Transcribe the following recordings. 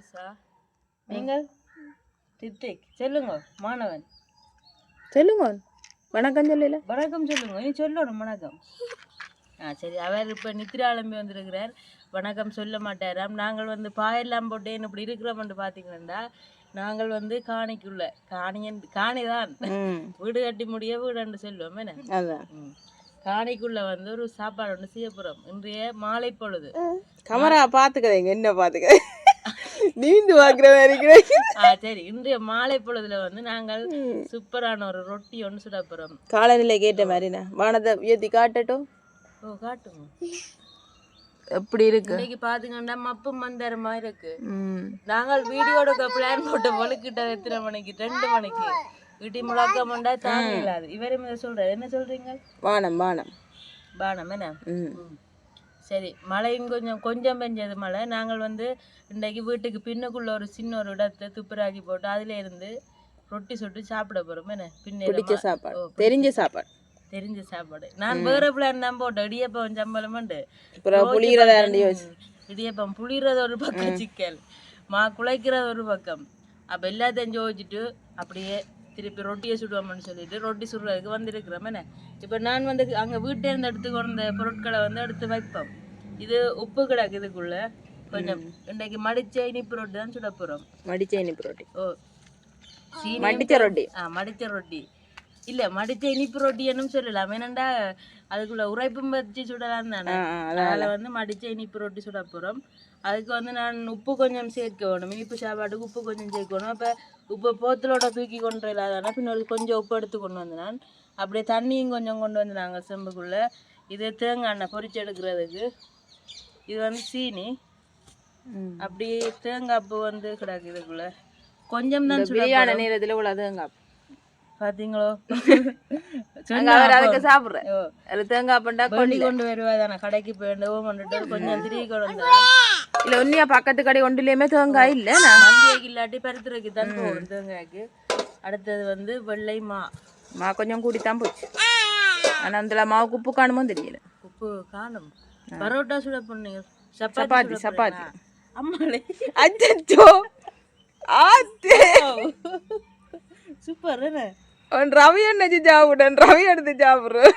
புதுசா? நீங்கள்? ரித்திக் சொல்லுங்க மாணவன். சொல்லுங்க. வணக்கம் சொல்லல. வணக்கம் சொல்லுங்க நீ சொல்லணும் வணக்கம். ஆ சரி அவர் இப்போ நித்திராலம்பி வந்திருக்கிறார். வணக்கம் சொல்ல மாட்டாராம். நாங்கள் வந்து பாயெல்லாம் போட்டேன் இப்படி இருக்கிறோம்னு பார்த்தீங்கன்னா நாங்கள் வந்து காணிக்குள்ள காணியன் காணி தான் ம். வீடு கட்டி முடிய வீடுன்னு சொல்லுவோம் என்ன. காணிக்குள்ள வந்து ஒரு சாப்பாடு ஒன்று செய்ய போகிறோம் இன்றைய மாலை பொழுது. கமரா பாத்துக்கதீங்க என்ன பாத்துக்க. நீந்து பாக்குற மாதிரி சரி. இன்றைய மாலை பொழுதுல வந்து நாங்கள் சூப்பரான ஒரு ரொட்டி ஒன்று சுட போகிறோம் காலநிலை கேட்ட மாதிரிண்ணா வானத்தை உயர்த்தி காட்டட்டும். ஓ காட்டுங்க. எப்படி இருக்கு? இன்னைக்கு பாத்தீங்கன்னா மப்பு மந்தாரமா இருக்கு. நாங்கள் வீடியோட பிளான் போட்டு பொழுக்கிட்ட எத்தனை மணிக்கு? ரெண்டு மணிக்கு. வீட்டி முழக்கமுண்டா தாங்க இல்லாது. இவரும் சொல்றாரு என்ன சொல்றீங்க? வானம் வானம். பானம் என்ன. சரி மழையும் கொஞ்சம் கொஞ்சம் பெஞ்சது மழை. நாங்கள் வந்து இன்றைக்கு வீட்டுக்கு பின்னுக்குள்ள ஒரு சின்ன ஒரு இடத்தை துப்புராக்கி போட்டு அதுல இருந்து ரொட்டி சுட்டு சாப்பிட போறோம். என்ன? பின்ன சாப்பாடு. தெரிஞ்ச சாப்பாடு. தெரிஞ்ச சாப்பாடு. நான் வேற பிளான் தான் போட்டேன். இடியப்பம் புளிகிறதா யோசி இடியப்பம் புளிறது ஒரு பக்கம் சிக்கல் மா குழைக்கிறது ஒரு பக்கம். அப்போ எல்லாத்தையும் ஜோதிச்சுட்டு அப்படியே திருப்பி ரொட்டியை சுடுவோம்னு சொல்லிட்டு ரொட்டி சுடுறதுக்கு வந்திருக்கிறோம். என்ன? இப்போ நான் வந்து அங்கே வீட்டிலேருந்து எடுத்து கொண்ட பொருட்களை வந்து எடுத்து வைப்போம். இது உப்பு கிடக்கு இதுக்குள்ள. கொஞ்சம் இன்றைக்கு மடிச்ச இனிப்பு ரொட்டி தான் சுட போகிறோம் மடிச்ச இனிப்பு ரொட்டி. ஓ. மடிச்ச ரொட்டி. ஆ மடிச்ச ரொட்டி. இல்ல மடிச்ச இனிப்பு ரொட்டி என்னும் சொல்லலாம் ஏனண்டா அதுக்குள்ள உரைப்பும் வச்சு சுடலாம் தானே. அதில் வந்து மடிச்ச இனிப்பு ரொட்டி சுட போகிறோம் அதுக்கு வந்து நான் உப்பு கொஞ்சம் சேர்க்க வேணும். இனிப்பு சாப்பாட்டுக்கு உப்பு கொஞ்சம் சேர்க்கணும் அப்போ உப்பு போத்தலோட தூக்கி கொண்டு இல்லாதானே பின்னாடி கொஞ்சம் உப்பு எடுத்து கொண்டு வந்து நான் அப்படியே தண்ணியும் கொஞ்சம் கொண்டு வந்து நாங்கள் செம்புக்குள்ள இது தேங்காய் எண்ணெய் பொரிச்சு எடுக்கிறதுக்கு. இது வந்து சீனி. ம். அப்படியே தேங்காய் பூ வந்து கிடக்கு இதுக்குள்ள. கொஞ்சம் தான் சுட பிரியாணி நேரத்துல உள்ளதுங்க பாத்தீங்களோ அவர் அதுக்கு சாப்பிடுறேன். அது தேங்காய் பண்டா கொண்டு கொண்டு வருவாதானே கடைக்கு போயிட்டு கொண்டுட்டு கொஞ்சம் திரும்பி கொண்டு வந்தா இல்ல உன்னியா பக்கத்து கடை ஒன்றுலயுமே தேங்காய் இல்ல நான் மந்தியக்கு இல்லாட்டி பருத்துறைக்கு தான் போகணும் தேங்காய்க்கு அடுத்தது வந்து வெள்ளை மா மா கொஞ்சம் கூடித்தான் போச்சு ஆனா அந்த மாவுக்கு உப்பு காணுமோ தெரியல உப்பு காணும் பரோட்டா சுட பண்ணீங்க சப்பாத்தி சப்பாத்தி? அம்மாளே அச்சோ ஆத்தே சூப்பர் என்ன அவன் ரவி எண்ணெய் சாப்பிடன் ரவி எடுத்து சாப்பிடுறேன்.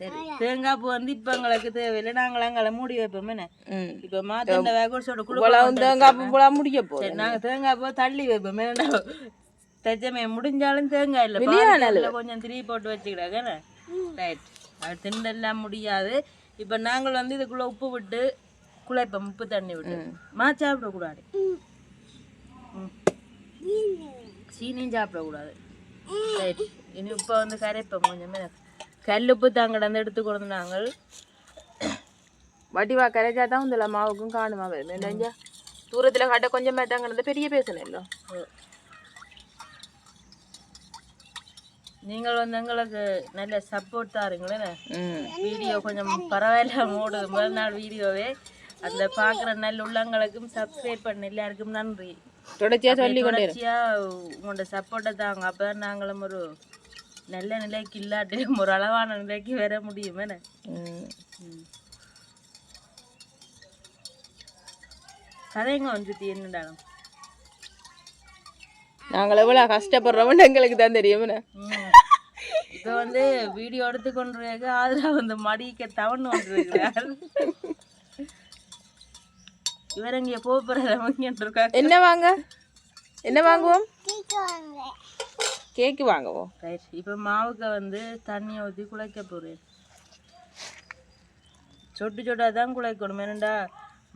சரி. தேங்காய் பூ வந்து இப்ப எங்களுக்கு தேவையில்லை. நாங்கள் அங்கே மூடி வைப்போம் என்ன? ம். இப்ப மாத்தண்ட வேகோட்ஸோட இவ்வளவு தேங்காய் பூ போல முடிக்க சரி நாங்க தேங்காய் பூ தள்ளி வைப்போம் தச்சமே முடிஞ்சாலும் தேங்காய் இல்லை கொஞ்சம் திரி போட்டு வச்சுக்கிடாங்க ரைட் அது திண்டெல்லாம் முடியாது. இப்போ நாங்கள் வந்து இதுக்குள்ள உப்பு விட்டு குழைப்போம் உப்பு தண்ணி விட்டு. மா. சாப்பிடக்கூடாது. ம். சீனியும் சாப்பிடக்கூடாது ரைட் இனி இப்போ வந்து கரைப்போம் கொஞ்சமே கல் உப்பு தாங்கடந்து எடுத்து நாங்கள் வடிவா கரைச்சா தான் இந்த மாவுக்கும் காணுமா வரும் என்னஞ்சா தூரத்துல காட்ட கொஞ்சம் மேத்தாங்கிறது பெரிய பேசணும் இல்லை நீங்கள் வந்து எங்களுக்கு நல்ல சப்போர்ட் தாருங்களேன் வீடியோ கொஞ்சம் பரவாயில்ல ஓடுது முதல் நாள் வீடியோவே அந்த பார்க்குற நல்ல உள்ளங்களுக்கும் சப்ஸ்கிரைப் பண்ண எல்லாருக்கும் நன்றி தொடர்ச்சியா சொல்லி கொண்டே. தொடர்ச்சியா உங்களோட சப்போர்ட்டை தாங்க அப்போ நாங்களும் ஒரு நல்ல நிலைக்கு இல்லாட்டிலும் ஒரு அளவான நிலைக்கு வர முடியும். என்ன? கதைங்க வந்துட்டு என்னடாலும் நாங்கள் எவ்வளவு கஷ்டப்படுறோம்னு எங்களுக்கு தான் தெரியும். என்ன? இப்போ வந்து வீடியோ எடுத்து கொண்டு ஆதரா வந்து மடிக்க தவணு வந்துருக்கிறார் இவர் இங்கே போகிறார் இருக்காங்க என்ன வாங்க? என்ன வாங்குவோம்? கேக்கு வாங்குவோம். ரைட் இப்போ மாவுக்கு வந்து தண்ணியை ஊற்றி குழைக்க போகிறேன் சொட்டு சொட்டாக தான் குழைக்கணும். ஏனண்டா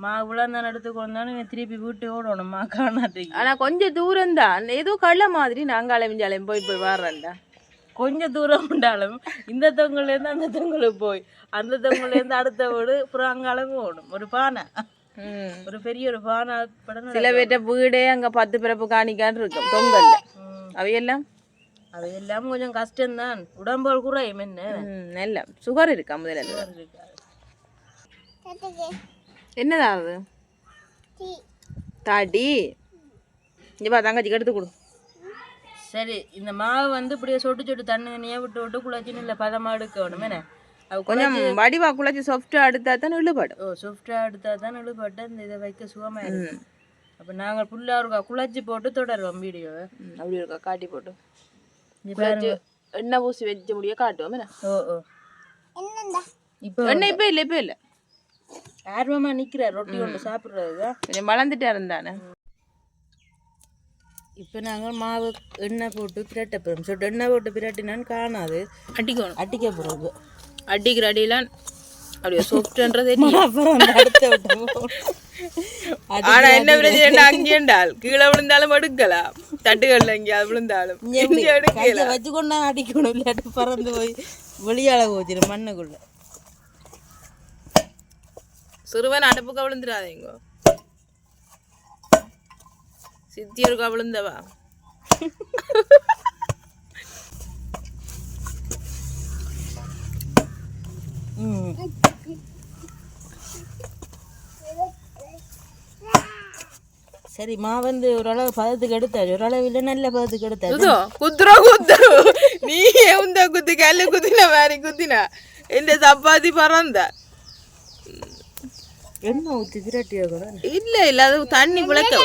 மாவு தான் எடுத்து கொண்டாலும் இவன் திருப்பி வீட்டு ஓடணும்? மா காணாட்டிக்கு ஆனா கொஞ்சம் தூரம் தான். ஏதோ கள்ள மாதிரி நாங்க அலைமிஞ்சாலையும் போய் போய் வர்றேன்டா கொஞ்சம் தூரம் உண்டாலும் இந்த தொங்கலேருந்து அந்த தொங்கலுக்கு போய் அந்த தொங்கலேருந்து அடுத்த வீடு அப்புறம் அங்காலும் ஓடும். ஒரு பானை. ஒரு பெரிய ஒரு பானை படம் சில பேர்ட்ட வீடே அங்க பத்து பிறப்பு காணிக்கான்னு இருக்கும். தொங்கல்ல. அவையெல்லாம்? அவையெல்லாம் கொஞ்சம் கஷ்டம்தான். உடம்புகள் குறையும் என்ன நல்ல. சுகர் இருக்கா முதல்ல? என்னதா அது? தாடி? இங்க பா தங்கச்சிக்கு எடுத்து கொடு. சரி இந்த மாவு வந்து இப்படியே சொட்டு சொட்டு தண்ணி தண்ணியாக விட்டு விட்டு குழச்சி இல்லை பதமாக எடுக்க வேணும் என்ன? அது கொஞ்சம் வடிவா குழச்சி சாஃப்டா எடுத்தா தான் இழுபடும். ஓ சாஃப்டாக எடுத்தால் தான் இழுபட்டு இந்த இதை வைக்க சுகமாக இருக்கும் அப்போ நாங்கள் ஃபுல்லாக இருக்கா குழச்சி போட்டு தொடருவோம் வீடியோவை ம், அப்படி இருக்கா காட்டி போட்டு. எண்ணெய் ஊசி வச்ச முடிய காட்டுவோம் ஓ ஓ. இப்போ எண்ணெய் இப்ப இல்ல இப்ப இல்ல. ஆர்வமாக நிற்கிறார் ரொட்டி கொண்டு சாப்பிட்றது கொஞ்சம் வளர்ந்துட்டே இருந்தானே. இப்போ நாங்கள் மாவு எண்ணெய் போட்டு பிரட்ட போகிறோம் சொட்டு எண்ணெய் போட்டு பிரட்டினான்னு காணாது. அடிக்கணும். அட்டிக்க போகிறோம் அடிக்கிற அடியெல்லாம் அப்படியே சாஃப்ட்ன்றது ஆனா என்ன பிரச்சனை அங்கேண்டால் கீழே விழுந்தாலும் எடுக்கலாம் தட்டுகள்ல எங்கேயாவது விழுந்தாலும். எடுக்கல? வச்சு கொண்டா அடிக்கணும் இல்லாட்டி பறந்து போய் வெளியால போச்சிடும் மண்ணுக்குள்ள. சிறுவன் அடுப்புக்கு விழுந்துடாதீங்க சித்தியருக்கா விழுந்தவா? சரி மா வந்து ஓரளவு பதத்துக்கு எடுத்தாரு. ஓரளவு இல்லை நல்ல பதத்துக்கு எடுத்தாரு. குதோ குத்துறோ குத்துரு நீ உந்த குத்து கல்லு குத்தின மாதிரி குத்தின. இந்த சப்பாத்தி பறந்த? எண்ணெய் ஊற்றி பிரட்டி வைக்கணும் இல்ல இல்ல அது தண்ணி பிழைக்க.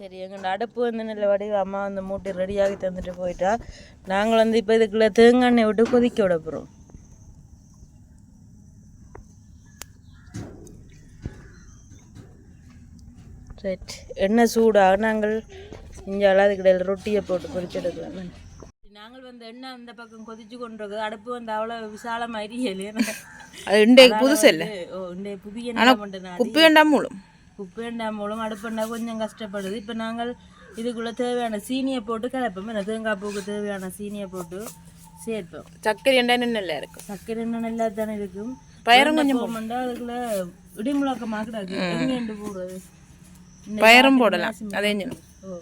சரி எங்கள் அடுப்பு வந்து நல்ல வடிவ அம்மா வந்து மூட்டை ரெடியாகி தந்துட்டு போயிட்டா. நாங்கள் வந்து இப்போ இதுக்குள்ள தேங்காய் எண்ணெய் விட்டு கொதிக்க விட போகிறோம் ரைட் எண்ணெய் சூடாக நாங்கள் இங்கே அதுக்கு இடையில ரொட்டியை போட்டு பொரிச்செடுக்கலாம் நாங்கள் வந்து எண்ணெய் அந்த பக்கம் கொதிச்சு கொண்டிருக்கு. அடுப்பு வந்து அவ்வளோ விசாலமாக எரியலையே அது இன்றைக்கு புதுசு இல்ல. ஓ இந்த புதிய மட்டும் குப்பை வேண்டாம் மூலம் உப்பேண்டா மூலம் அடுப்பண்டா கொஞ்சம் கஷ்டப்படுது. இப்போ நாங்கள் இதுக்குள்ளே தேவையான சீனியை போட்டு கலப்போம். என்ன தேங்காய் பூக்கு தேவையான சீனியை போட்டு சேர்ப்போம். சர்க்கரை எண்ணெய் நல்லா இருக்கும். சர்க்கரை எண்ணெய் நல்லா தானே இருக்கும். பயரும் கொஞ்சம் போமண்டா அதுக்குள்ள இடிமுழக்கமாக கிடக்கு எங்கேண்டு போடுறது? இந்த பயரும் போடலாம். அதே. ஓ.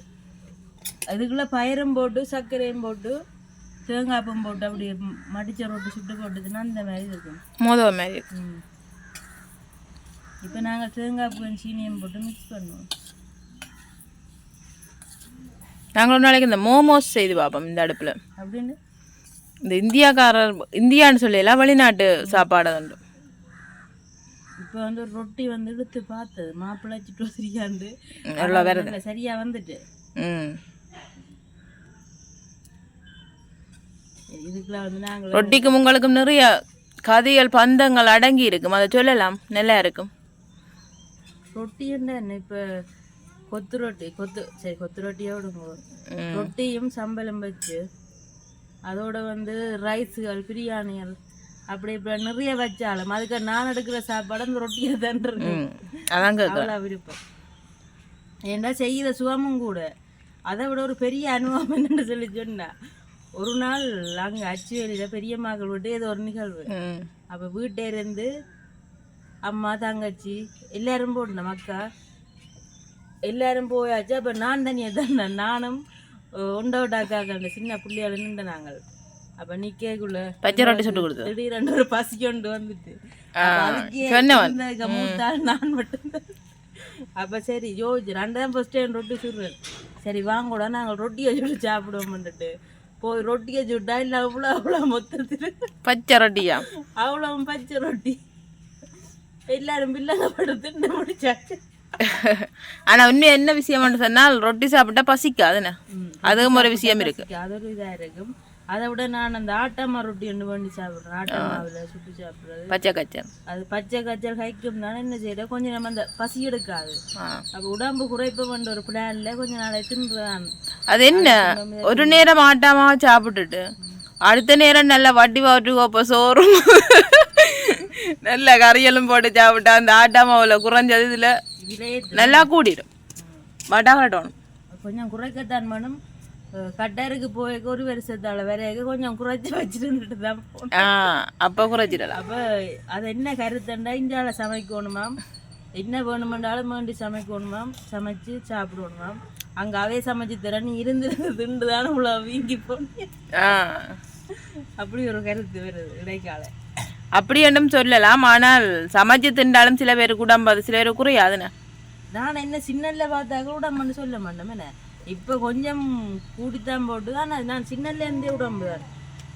அதுக்குள்ள பயிரும் போட்டு சர்க்கரையும் போட்டு தேங்காய்ப்பும் போட்டு அப்படி மடிச்ச ரொட்டி சுட்டு போட்டுதுன்னா அந்த மாதிரி இருக்கும். மோதவ மாதிரி இருக்கும். இப்போ நாங்கள் தேங்காய் பூ சீனியும் போட்டு மிக்ஸ் பண்ணுவோம். நாங்கள் ஒரு நாளைக்கு இந்த மோமோஸ் செய்து பார்ப்போம் இந்த அடுப்புல. அப்படின்னு? இந்த இந்தியாக்காரர் இந்தியான்னு சொல்லலாம் வெளிநாட்டு சாப்பாடு உண்டு இப்போ வந்து ரொட்டி வந்து எடுத்து பார்த்தது. மாப்பிள்ளை சிட்டு சரியாண்டு நல்லா வருது நல்ல சரியா வந்துட்டு. ம். சரி, இதுக்குள்ள வந்து நாங்கள் ரொட்டிக்கும் உங்களுக்கும் நிறைய கதைகள் பந்தங்கள் அடங்கி இருக்கும். அதை சொல்லலாம். நல்லா இருக்கும். ரொட்டி என்ன? இப்போ கொத்து ரொட்டி கொத்து சரி கொத்து ரொட்டியே விடுங்க. ம். ரொட்டியும் சம்பளம் வச்சு அதோட வந்து ரைஸுகள் பிரியாணிகள் அப்படி இப்படி நிறைய வச்சாலும் அதுக்கு நான் எடுக்கிற சாப்பாடு அந்த ரொட்டியை தான் அவ்வளோ விருப்பம். ஏன்டா செய்கிற சுகமும் கூட. அதை விட ஒரு பெரிய அனுபவம் என்னன்னு சொல்லி சொன்னா ஒரு நாள் அங்கே அச்சுவேலியில் பெரிய மகள் விட்டு ஏதோ ஒரு நிகழ்வு. அப்போ வீட்டே இருந்து அம்மா தங்கச்சி எல்லாரும் போடணும் அக்கா எல்லாரும் போயாச்சு. அப்போ நான் தனியாக தான் நானும் ஒண்டோட்டாக்காக அந்த சின்ன புள்ளியால் நின்ற நாங்கள். அப்போ நிற்கக்குள்ள பச்சை ரொட்டி சுட்டு கொடுத்து திடீரென்று ஒரு பசி கொண்டு வந்துட்டு. மூத்தாள் நான் மட்டும்தான் அப்ப சரி யோசிச்சு ரெண்டாம் ஃபர்ஸ்ட் டைம் ரொட்டி சுடுறேன். சரி வாங்கூட நாங்கள் ரொட்டியை சுட்டு சாப்பிடுவோம்னுட்டு போய் ரொட்டியை சுட்டா இல்லை அவ்வளோ அவ்வளோ மொத்தத்தில். பச்சை ரொட்டியா? அவ்வளோ பச்சை ரொட்டி. எல்லாரும் பிள்ளைங்க படுத்து முடிச்சாச்சு. ஆனா உண்மை என்ன விஷயம் சொன்னால் ரொட்டி சாப்பிட்டா பசிக்காதுண்ணே அதுவும் ஒரு விஷயம் இருக்கு. அது ஒரு இதாக இருக்கும். அதை விட நான் அந்த ஆட்டாமா ரொட்டி ஒன்று வேண்டி சாப்பிட்றேன். ஆட்டா மாவில் சுட்டு சாப்பிட்றது. பச்சை கச்சல். அது பச்சை காய்ச்சல் கைக்கும் தானே என்ன செய்யற கொஞ்சம் நம்ம அந்த பசி எடுக்காது. அப்போ உடம்பு குறைப்பு பண்ண ஒரு பிளான்ல கொஞ்ச நாளை தின்றான் அது என்ன? ஒரு நேரம் ஆட்டாமா சாப்பிட்டுட்டு அடுத்த நேரம் நல்லா வட்டி வாட்டு கோப்ப சோறும். நல்ல கறியலும் போட்டு சாப்பிட்டா அந்த ஆட்டாமாவில் குறைஞ்சது இதுல நல்லா கூடிடும். வட்டா கட்டணும் கொஞ்சம் குறைக்கத்தான் அஹ் கட்டாருக்கு போய் ஒரு வருஷத்தால வரையாக கொஞ்சம் குறைச்சி வச்சுட்டு தான் ஆ அப்போ குறைச்சிடலாம். அப்போ அது என்ன கருத்தண்டா இந்தியாவில் சமைக்கணுமாம் என்ன வேணுமென்றாலும் வேண்டி சமைக்கணுமாம் சமைச்சு சாப்பிடணுமாம் அங்கே அவே சமைச்சு தர நீ இருந்து திண்டு தானே இவ்வளோ வீங்கி போனேன். அப்படி ஒரு கருத்து வருது இடைக்கால. அப்படி என்றும் சொல்லலாம். ஆனால் சமைச்சு திண்டாலும் சில பேர் உடம்பு அது சில பேர் குறையாதுண்ணே நான் என்ன சின்னல்ல பார்த்தா உடம்புன்னு சொல்ல மாட்டேன் என்ன? இப்போ கொஞ்சம் கூட்டித்தான் போட்டு ஆனால் நான் சின்னல்ல இருந்தே உடம்பு. தான்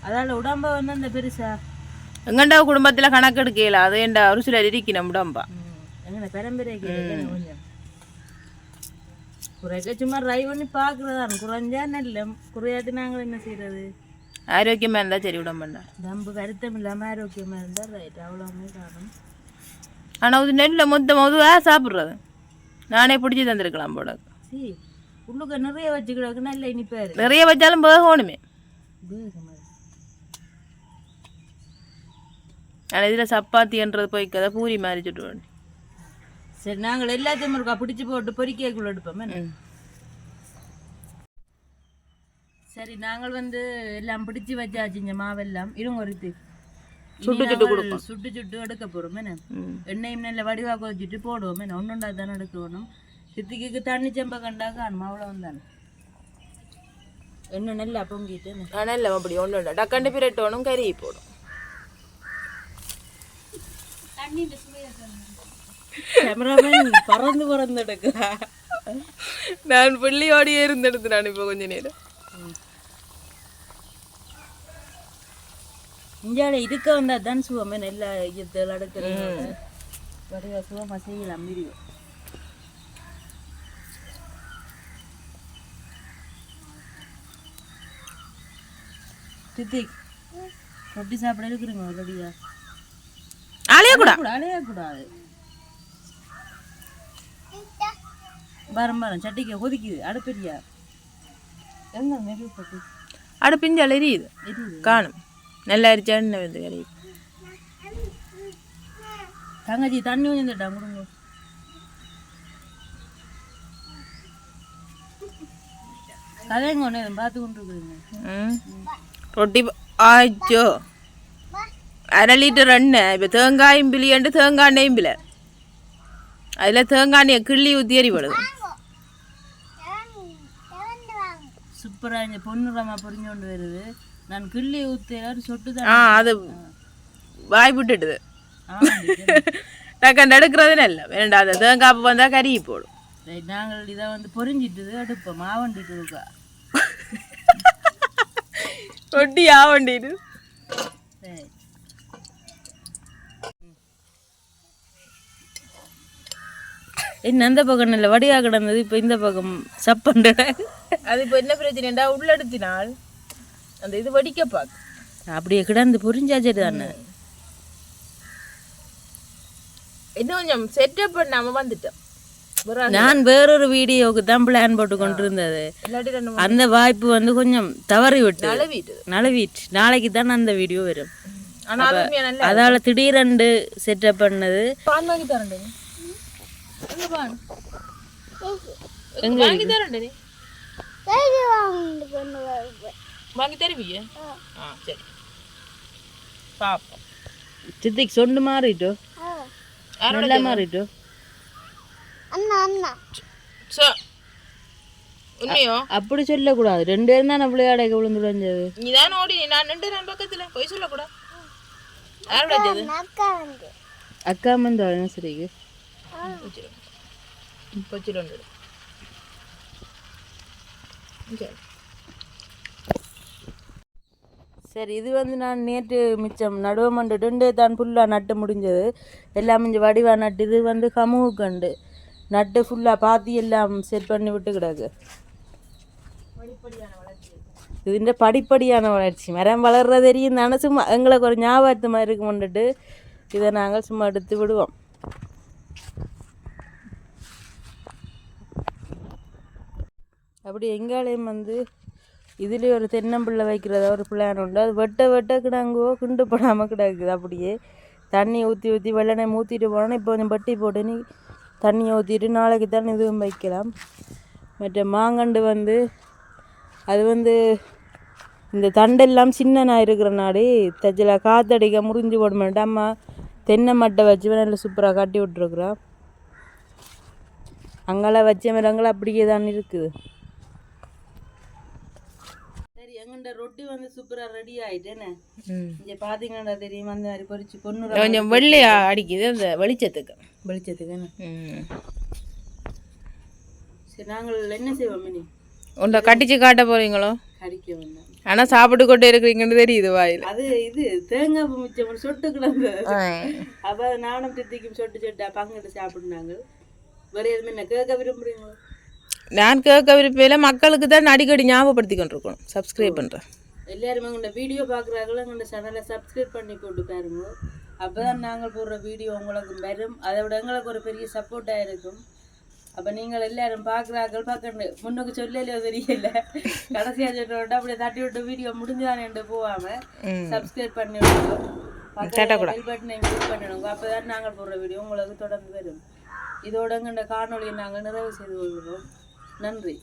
அதால உடம்ப வந்து அந்த பெருசா? எங்கண்டா குடும்பத்துல கணக்கு எடுக்கல அது ஏண்டா ஒரு சிலர் இருக்கணும் உடம்பா எங்கட பெரம்பரை கொஞ்சம். குறைக்க சும்மா ட்ரை பண்ணி பார்க்குறதான் குறைஞ்சா நல்ல குறையாட்டி நாங்கள் என்ன செய்யறது ஆரோக்கியமா இருந்தா சரி உடம்புண்டா தம்பு வருத்தம் இல்லாமல் ஆரோக்கியமாக இருந்தால் ரைட் அவ்வளோமே காணும் ஆனா அது நெல்ல மொத்த மொதுவா சாப்பிடுறது. நானே பிடிச்சி தந்திருக்கலாம் சி உள்ளுக்க நிறைய வச்சுக்கிடாக்கு நல்ல இனிப்பாரு நிறைய வச்சாலும் போகணுமே ஆனால் இதில் சப்பாத்தின்றது போய் கதை பூரி மாதிரி சுட்டு சரி நாங்கள் எல்லாத்தையும் இருக்கா பிடிச்சி போட்டு பொறிக்கைக்குள்ள எடுப்போம் என்ன? சரி நாங்கள் வந்து எல்லாம் பிடிச்சி வச்சாச்சு இந்த மாவெல்லாம் இருங்க ஒரு இது. இனி நாங்கள் சுட்டு சுட்டு எடுக்க போறோம் என்ன. எண்ணெயும் நல்ல வடிவா கொதிச்சுட்டு போடுவோம் என்ன? ஒன்றுண்டா தானே எடுக்கணும். சித்திக்கு தண்ணி செம்ப கண்டா காணும்? அவ்வளோ தானே எண்ணெய் நல்லா பொங்கிட்டு இல்லை அப்படி ஒன்றும் இல்லை. டக்கண்டு பிரட்டோனும் கறி போடும். கேமராமேன் பறந்து பறந்து எடுக்கிறா நான் பிள்ளையோடையே இருந்தெடுத்து நான் இப்போ கொஞ்ச நேரம். இந்தியாவில இருக்க வந்தா தான் சுவமே நல்ல ஈயத்தில் அடுக்கிறது வடிவா சுவமா செய்யலாம் மிரியும் தித்திக் ரொட்டி சாப்பிட இருக்கிறீங்க ரெடியா ஆளையே கூட. அலைய கூடாது பாரம் பாரம் சட்டிக்கு கொதிக்குது அடுப்பெரியா எங்க நெருப்பு பட்டு அட பிஞ்சால் எரியுது. எரியுது. காணும். நல்லா அரிச்சா என்ன வந்து கறி? தங்கச்சி தண்ணி தட்டா கொடுங்க கதைங்க ஒன்று பார்த்து கொண்டு ம். ரொட்டி ஆச்சோ அரை லிட்டர் எண்ணெய் இப்போ தேங்காயும் பிளியண்டு தேங்காய் எண்ணெயும் அதில் தேங்காய் எண்ணெயை கிள்ளி ஊற்றி எறிபடுது சூப்பராக இந்த பொண்ணுரமா பொரிஞ்சு கொண்டு வருது. நான் கிள்ளி ஊற்றுற சொட்டு ஆ அது வாய் விட்டுடுது டக்கண்டு எடுக்கிறது நல்ல வேண்டாம் தேங்காய் வந்தால் கறி போடும். நாங்கள் இதை வந்து பொரிஞ்சிட்டுது அடுப்போம் மாவண்டிட்டு இருக்கா? ரொட்டி ஆவண்டிடு. சரி என்ன அந்த பக்கம் நல்ல வடியா கிடந்தது இப்போ இந்த பக்கம் சப்பண்ட. அது இப்போ என்ன பிரச்சனைடா? உள்ள எடுத்தினால்? அந்த இது வடிக்க பார்க்க அப்படியே கிடந்து பொரிஞ்சாச்சு தானே. இன்னும் கொஞ்சம் செட்டப் பண்ணாம வந்துட்டோம் நான் வேறொரு வீடியோவுக்கு தான் பிளான் போட்டு கொண்டு இருந்தது அந்த வாய்ப்பு வந்து கொஞ்சம் தவறி விட்டு. நலவிட்டு. நாளைக்கு தான் அந்த வீடியோ வரும். அதால திடீரெண்டு செட்டப் பண்ணது. எங்க வாங்கி தரேன் நீ வாங்கி தருவிய? ஆ. சரி. பாப்போம் சித்திக்கு சொண்டு மாறிட்டோ. நல்லா மாறிட்டோ. சோ உண்மையோ? அப்படி சொல்லக்கூடாது. ரெண்டு பேரும் தான் விளையாடைக்கு விழுந்து விளைஞ்சது. நீ தான் ஓடி நான் நின்று நான் பக்கத்துல போய் சொல்லக்கூடாது யாரோட அக்கா வந்து. என்ன சரிக்கு கொச்சிட்டு சரி. சரி இது வந்து நான் நேற்று மிச்சம் நடுவ மண்டுட்டு தான் ஃபுல்லாக நட்டு முடிஞ்சது. எல்லாம் இஞ்சி வடிவாக நட்டு இது வந்து கமுகு கண்டு நட்டு ஃபுல்லாக பாத்தி எல்லாம் செட் பண்ணி விட்டு கிடக்கு. இதுன்ற படிப்படியான வளர்ச்சி. மரம் வளர்றது தெரியும் தானே சும்மா எங்களுக்கு ஒரு ஞாபகத்து மாதிரி இருக்கு கொண்டுட்டு இதை நாங்கள் சும்மா எடுத்து விடுவோம். அப்படி எங்காலையும் வந்து இதுலேயே ஒரு தென்னம்பிள்ளை வைக்கிறதா ஒரு பிளான் உண்டு. அது வெட்ட வெட்ட கிடாங்கோ குண்டு போடாமல் கிடக்குது அப்படியே. தண்ணி ஊற்றி ஊற்றி வெள்ளனை ஊற்றிட்டு போனோன்னா இப்போ கொஞ்சம் பட்டி போட்டு நீ தண்ணியை ஊற்றிட்டு நாளைக்கு தான் இதுவும் வைக்கலாம். மற்ற மாங்கண்டு வந்து அது வந்து இந்த தண்டெல்லாம் சின்னனா இருக்கிற நாடு தச்சில் காத்தடிக்க முறிஞ்சு போட மாட்டேன். அம்மா தென்னை மட்டை வச்சு நல்ல சூப்பராக கட்டி விட்ருக்குறோம் அங்கெல்லாம் வச்ச மரங்கள் அப்படியே தான் இருக்குது. ரொட்டி வந்து சூப்பரா ரெடி ஆயிட்டேனே இங்க பாத்தீங்கன்னா தெரியும் அந்த மாதிரி பொரிச்சு பொண்ணு கொஞ்சம் வெள்ளையா அடிக்குது அந்த வெளிச்சத்துக்கு. வெளிச்சத்துக்கு என்ன? ம். சரி நாங்கள் என்ன செய்வோம் மினி? உன்னை கட்டிச்சு காட்ட போறீங்களோ? ஆனா சாப்பிட்டு கொண்டே இருக்கிறீங்கன்னு தெரியுது வாயில். அது இது தேங்காய் மிச்சம் சொட்டு கிடந்தது அப்ப நானும் தித்திக்கும் சொட்டு சொட்டா பங்கிட்டு சாப்பிடுனாங்க. வேற எதுவுமே என்ன கேட்க விரும்புறீங்களோ? நான் கேட்க விருப்பையில மக்களுக்கு தான் அடிக்கடி ஞாபகப்படுத்தி கொண்டிருக்கணும் சப்ஸ்கிரைப் பண்றேன் எல்லாருமே உங்களோட வீடியோ பார்க்குறாங்களோ எங்களோட சேனலை சப்ஸ்கிரைப் பண்ணி போட்டு பாருங்க. அப்பதான் நாங்கள் போடுற வீடியோ உங்களுக்கு வரும். அதை விட எங்களுக்கு ஒரு பெரிய சப்போர்ட்டாக இருக்கும். அப்போ நீங்கள் எல்லாரும் பார்க்குறார்கள். பார்க்கணும் முன்னுக்கு சொல்லலையோ தெரியல. கடைசியாக சொல்லிட்டு அப்படியே தட்டி விட்டு வீடியோ முடிஞ்சுதானே போகாம சப்ஸ்கிரைப் பண்ணி விடுவோம் பட்டனை கிளிக் பண்ணிடுங்க அப்போ தான் நாங்கள் போடுற வீடியோ உங்களுக்கு தொடர்ந்து வரும். இதோட எங்கள்ட காணொலியை நாங்கள் நிறைவு செய்து கொள்கிறோம். நன்றி.